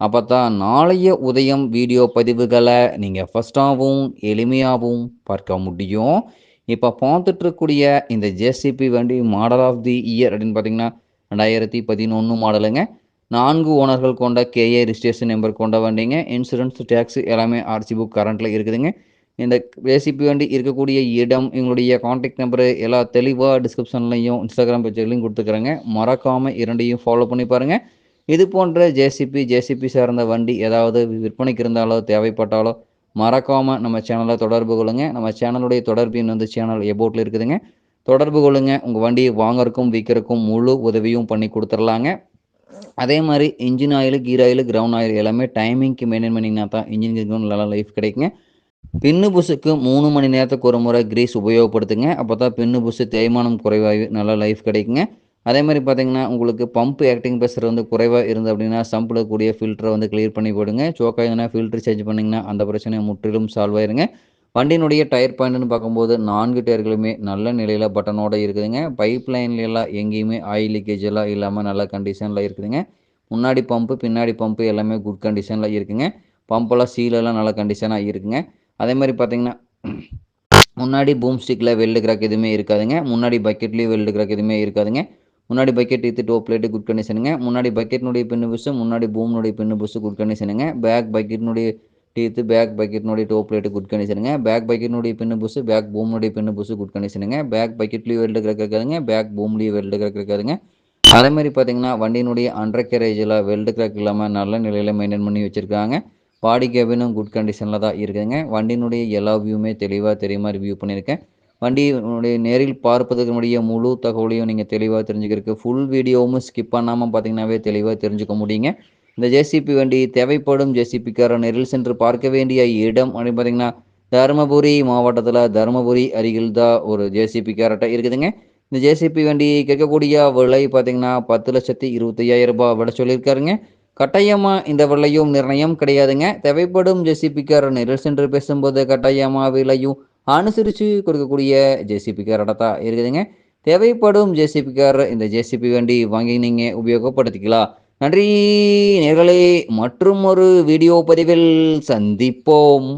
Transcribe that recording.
அப்போ தான் நாளைய உதயம் வீடியோ பதிவுகளை நீங்கள் ஃபஸ்ட்டாகவும் எளிமையாகவும் பார்க்க முடியும். இப்போ பார்த்துட்ருக்கக்கூடிய இந்த ஜேசிபி வண்டி மாடல் ஆஃப் தி இயர் அப்படின்னு பார்த்தீங்கன்னா ரெண்டாயிரத்தி பதினொன்று மாடலுங்க. நான்கு ஓனர்கள் கொண்ட கேஏ ரிஜிஸ்ட்ரேஷன் நம்பர் கொண்ட வண்டிங்க. இன்சூரன்ஸ் டேக்ஸ் எல்லாமே ஆர்சி புக் கரண்ட்டில் இருக்குதுங்க. இந்த ஜேசிபி வண்டி இருக்கக்கூடிய இடம் எங்களுடைய காண்டாக்ட் நம்பரு எல்லா தெளிவாக டிஸ்கிரிப்ஷன்லையும் இன்ஸ்டாகிராம் பேஜ்லையும் கொடுத்துக்கிறேங்க. மறக்காமல் இரண்டையும் ஃபாலோ பண்ணி பாருங்கள் இது போன்ற ஜேசிபி ஜேசிபி சார்ந்த வண்டி ஏதாவது விற்பனைக்கு இருந்தாலோ தேவைப்பட்டாலோ மறக்காமல் நம்ம சேனலை தொடர்பு கொள்ளுங்க. நம்ம சேனலுடைய தொடர்பு வந்து சேனல் எபோட்டில் இருக்குதுங்க. தொடர்பு கொள்ளுங்க. உங்கள் வண்டியை வாங்கறக்கும் விற்கிறக்கும் முழு உதவியும் பண்ணி கொடுத்துர்லாங்க. அதே மாதிரி engine oil gear oil ground oil எல்லாமே டைமிங்க்கு மெயின்டைன் பண்ணிங்கன்னா தான் இன்ஜின் நல்லா லைஃப் கிடைக்குங்க. பின்னு புஷுக்கு மூணு மணி நேரத்துக்கு ஒரு முறை கிரீஸ் உபயோகப்படுத்துங்க. அப்போ தான் பின்னு புஷு தேய்மானம் குறைவாகி நல்லா லைஃப் கிடைக்குங்க. அதே மாதிரி பார்த்தீங்கன்னா உங்களுக்கு பம்ப் ஆக்டிங் ப்ரெஷர் வந்து குறைவாக இருந்து அப்படின்னா சம்பில் கூடிய ஃபில்டரை வந்து கிளியர் பண்ணி போடுங்க. சோக்காயிருந்தனா ஃபில்டர் சேஞ்ச் பண்ணிங்கன்னா அந்த பிரச்சனை முற்றிலும் சால்வ் ஆயிருங்க. வண்டியினுடைய டயர் பாயிண்ட்னு பார்க்கும்போது நான்கு டயர்களுமே நல்ல நிலையில் பட்டனோட இருக்குதுங்க. பைப் லைன்லாம் எங்கேயுமே ஆயில் லீக்கேஜ் எல்லாம் இல்லாமல் நல்ல கண்டிஷனில் இருக்குதுங்க. முன்னாடி பம்பு பின்னாடி பம்பு எல்லாமே குட் கண்டிஷனில் இருக்குங்க. பம்பெல்லாம் சீலெல்லாம் நல்ல கண்டிஷனாக இருக்குங்க. அதே மாதிரி பார்த்தீங்கன்னா முன்னாடி பூம் ஸ்டிக்கில் வெல்டு கிராக் எதுவுமே இருக்காதுங்க. முன்னாடி பக்கெட்லேயும் வெல்டு கிராக் எதுவுமே இருக்காதுங்க. முன்னாடி பக்கெட் இத்து டோப் பிளேட்டு குட் கண்டிஷனுங்க முன்னாடி பக்கெட்னுடைய பின்னு புஷு முன்னாடி பூம்னுடைய பின்னு புஷு குட் கண்டிஷனுங்க பேக் பக்கெட்னுடைய டீத்து பேக் பக்கெட்னுடைய டோப் பிளேட்டு குட் கண்டிஷனுங்க பேக் பக்கெட்னுடைய பின்னு புஷு பேக் பூம்னுடைய பின்னு புஷு குட் கண்டிஷனுங்க பேக் பக்கெட்லேயும் வெல்டு கிராக் இருக்காதுங்க பேக் பூம்லேயும் வெல்டு கிராக் இருக்காதுங்க அதே மாதிரி பார்த்தீங்கன்னா வண்டியினுடைய அண்டர் கேரேஜில் வெல்டு கிராக் இல்லாமல் நல்ல நிலையில் மெயின்டைன் பண்ணி வச்சுருக்காங்க. பாடி கேபினும் குட் கண்டிஷனில் தான் இருக்குதுங்க. வண்டியினுடைய எல்லா வியூமே தெளிவாக தெரிய மாதிரி வியூ பண்ணியிருக்கேன். வண்டியினுடைய நேரில் பார்ப்பதற்கு முழு தகவலையும் நீங்கள் தெளிவாக தெரிஞ்சுக்கிறதுக்கு ஃபுல் வீடியோவும் ஸ்கிப் பண்ணாமல் பார்த்தீங்கன்னாவே தெளிவாக தெரிஞ்சுக்க முடியுங்க. இந்த ஜேசிபி வண்டி தேவைப்படும் ஜேசிபிக்கார நேரில் சென்று பார்க்க வேண்டிய இடம் அப்படின்னு பார்த்தீங்கன்னா தருமபுரி மாவட்டத்தில் தருமபுரி அருகில் தான் ஒரு ஜேசிபி கேரட்டாக இருக்குதுங்க. இந்த ஜேசிபி வண்டி கேட்கக்கூடிய விலை பார்த்தீங்கன்னா பத்து லட்சத்தி இருபத்தையாயிரம் ரூபாய் விட சொல்லியிருக்காருங்க. கட்டாயமாக இந்த விலையும் நிர்ணயம் கிடையாதுங்க. தேவைப்படும் ஜேசிபிக்கார நேரில் சென்று பேசும்போது கட்டாயமாக விலையும் அனுசரித்து கொடுக்கக்கூடிய ஜேசிபி காரோட தான் இருக்குதுங்க. தேவைப்படும் ஜேசிபி கார் இந்த ஜேசிபி வண்டி வாங்கி நீங்கள் உபயோகப்படுத்திக்கலாம். நன்றி நேர்களே. மற்றும் ஒரு வீடியோ பதிவில் சந்திப்போம்.